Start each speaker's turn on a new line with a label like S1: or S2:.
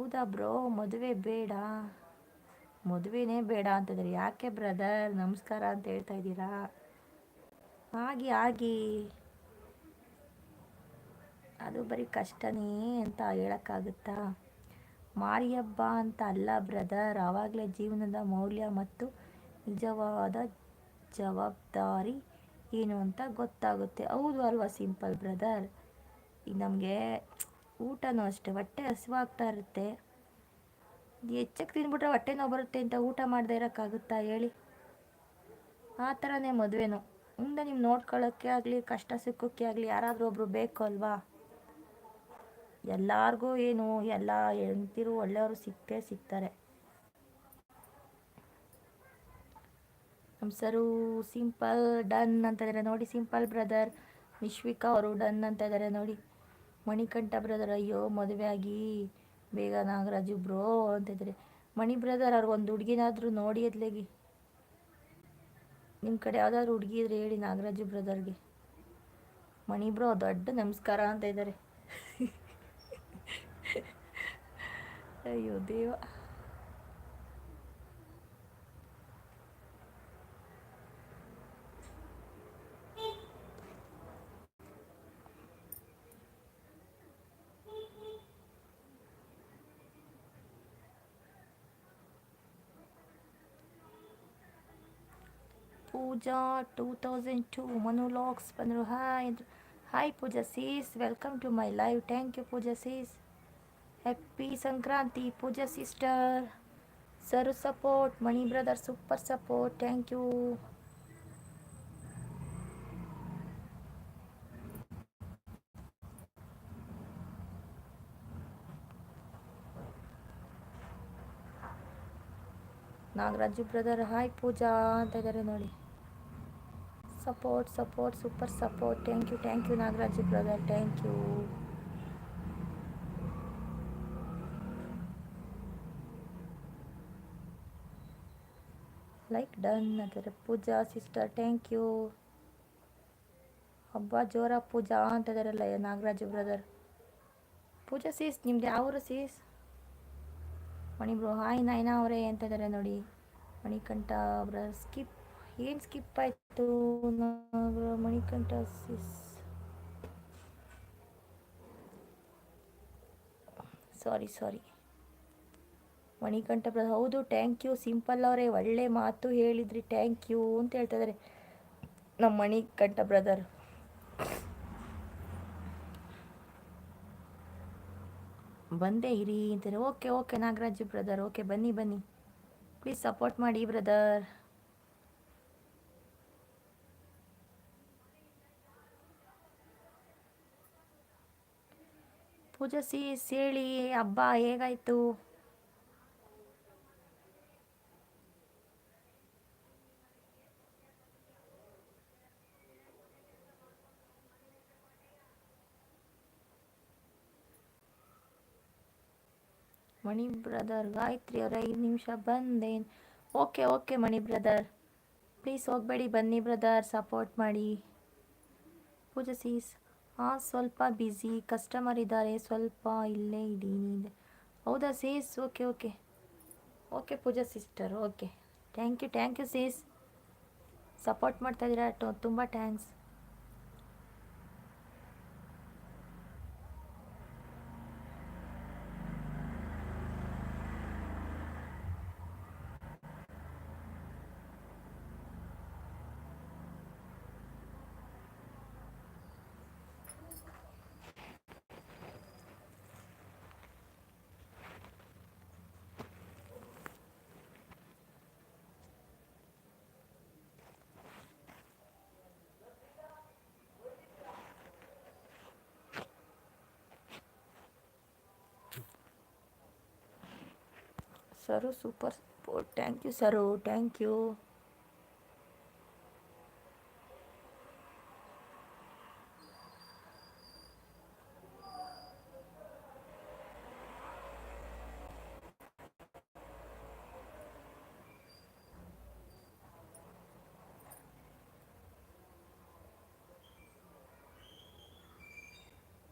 S1: ಹೌದಾ ಬ್ರೋ? ಮದುವೆ ಬೇಡ. ಮದುವೆನೇ ಬೇಡ ಅಂತಂದರೆ ಯಾಕೆ ಬ್ರದರ್? ನಮಸ್ಕಾರ ಅಂತ ಹೇಳ್ತಾ ಇದ್ದೀರಾ? ಆಗಿ ಆಗಿ ಅದು ಬರೀ ಕಷ್ಟನೇ ಅಂತ ಹೇಳೋಕ್ಕಾಗುತ್ತಾ? ಮಾರಿ ಹಬ್ಬ ಅಂತ ಅಲ್ಲ ಬ್ರದರ್, ಆವಾಗಲೇ ಜೀವನದ ಮೌಲ್ಯ ಮತ್ತು ನಿಜವಾದ ಜವಾಬ್ದಾರಿ ಏನು ಅಂತ ಗೊತ್ತಾಗುತ್ತೆ. ಹೌದು ಅಲ್ವಾ, ಸಿಂಪಲ್ ಬ್ರದರ್? ಈಗ ನಮಗೆ ಊಟನೂ ಅಷ್ಟೇ, ಹೊಟ್ಟೆ ಹಸಿವಾಗ್ತಾ ಇರುತ್ತೆ. ಹೆಚ್ಚಕ್ಕೆ ತಿಂದ್ಬಿಟ್ರೆ ಹೊಟ್ಟೆ ನೋವು ಬರುತ್ತೆ ಅಂತ ಊಟ ಮಾಡದೇ ಇರೋಕ್ಕಾಗುತ್ತಾ ಹೇಳಿ? ಆ ಥರನೇ ಮದುವೆನೂ. ಮುಂದೆ ನಿಮ್ಮ ನೋಡ್ಕೊಳ್ಳೋಕ್ಕೆ ಆಗಲಿ, ಕಷ್ಟ ಸಿಕ್ಕೋಕ್ಕೆ ಆಗಲಿ ಯಾರಾದರೂ ಒಬ್ಬರು ಬೇಕು ಅಲ್ವಾ? ಎಲ್ಲರಿಗೂ ಏನು, ಎಲ್ಲ ಹೆಂಡ್ತಿರು ಒಳ್ಳೆಯವರು ಸಿಕ್ಕೇ ಸಿಗ್ತಾರೆ. ನಮ್ಮ ಸರು ಸಿಂಪಲ್ ಡನ್ ಅಂತ ಇದ್ದಾರೆ ನೋಡಿ, ಸಿಂಪಲ್ ಬ್ರದರ್ ನಿಶ್ವಿಕಾ ಅವರು ಡನ್ ಅಂತ ಇದ್ದಾರೆ ನೋಡಿ. ಮಣಿಕಂಠ ಬ್ರದರ್ ಅಯ್ಯೋ, ಮದುವೆ ಆಗಿ, ಬೇಗ ನಾಗರಾಜು ಬ್ರೋ ಅಂತ ಇದ್ದಾರೆ ಮಣಿ ಬ್ರದರ್ ಅವ್ರಿಗೊಂದು ಹುಡುಗಿನಾದರೂ ನೋಡಿ ಎದ್ಲೇಗಿ ನಿಮ್ಮ ಕಡೆ ಯಾವ್ದಾದ್ರು ಹುಡುಗಿ ಇದ್ರೆ ಹೇಳಿ ನಾಗರಾಜು ಬ್ರದರ್ಗೆ ಮಣಿ ಬ್ರೋ, ದೊಡ್ಡ ನಮಸ್ಕಾರ ಅಂತ ಇದ್ದಾರೆ ಅಯ್ಯೋ, ದೇವ. Pooja two thousand two Manu LOX ಬಂದರು hi hi Pooja sis welcome to my live thank you Pooja sis happy Sankranti Pooja sister sir support Mani brother super support thank you Nagaraju brother hi Pooja ಅಂತ ಇದ್ದಾರೆ ನೋಡಿ support support super support thank you thank you Nagaraj brother thank you like done ಅಂತಾರೆ Pooja sister thank you ಹಬ್ಬ ಜೋರ ಪೂಜಾ ಅಂತ ಇದಾರಲ್ಲ Nagaraju brother Pooja sis ನಿಮ್ದು ಯಾವರು ಸೀಸ್ ಮಣಿಬ್ರು, ಹಾಯ್ ನಾಯ್ನಾ ಅವರೇ ಅಂತ ಇದ್ದಾರೆ ನೋಡಿ. ಮಣಿಕಂಠ ಬ್ರದರ್ ಸ್ಕಿಪ್ ಏನು ಸ್ಕಿಪ್ ಆಯಿತು? Manikanta sis sorry sorry Manikanta brother, ಹೌದು ಥ್ಯಾಂಕ್ ಯು ಸಿಂಪಲ್ ಅವರೇ, ಒಳ್ಳೆ ಮಾತು ಹೇಳಿದ್ರಿ ಥ್ಯಾಂಕ್ ಯು ಅಂತ ಹೇಳ್ತಾ ಇದ್ದಾರೆ ನಮ್ಮ ಮಣಿಕಂಠ ಬ್ರದರ್. ಬಂದೇ ಇರಿ ಅಂತಾರೆ. Okay okay Nagaraj brother okay ಬನ್ನಿ ಬನ್ನಿ. ಪ್ಲೀಸ್ ಸಪೋರ್ಟ್ ಮಾಡಿ ಬ್ರದರ್. ಪೂಜಾ ಸೀಸ್ ಹೇಳಿ, ಹಬ್ಬ ಹೇಗಾಯ್ತು? ಮಣಿ ಬ್ರದರ್, ಗಾಯತ್ರಿ ಅವ್ರ, ಐದು ನಿಮಿಷ ಬಂದೇನು. Okay okay Mani brother. Please ಹೋಗಬೇಡಿ ಬನ್ನಿ ಬ್ರದರ್ ಸಪೋರ್ಟ್ ಮಾಡಿ. ಪೂಜಾ ಸೀಸ್. ಹಾಂ ಸ್ವಲ್ಪ ಬ್ಯುಸಿ ಕಸ್ಟಮರ್ ಇದ್ದಾರೆ, ಸ್ವಲ್ಪ ಇಲ್ಲೇ ಇದ್ದೀನಿ. ಹೌದಾ sis okay okay okay Pooja sister okay thank you thank you sis support ಮಾಡ್ತಾಯಿದ್ದೀರಾ ತುಂಬ thanks sir super thank you sir thank you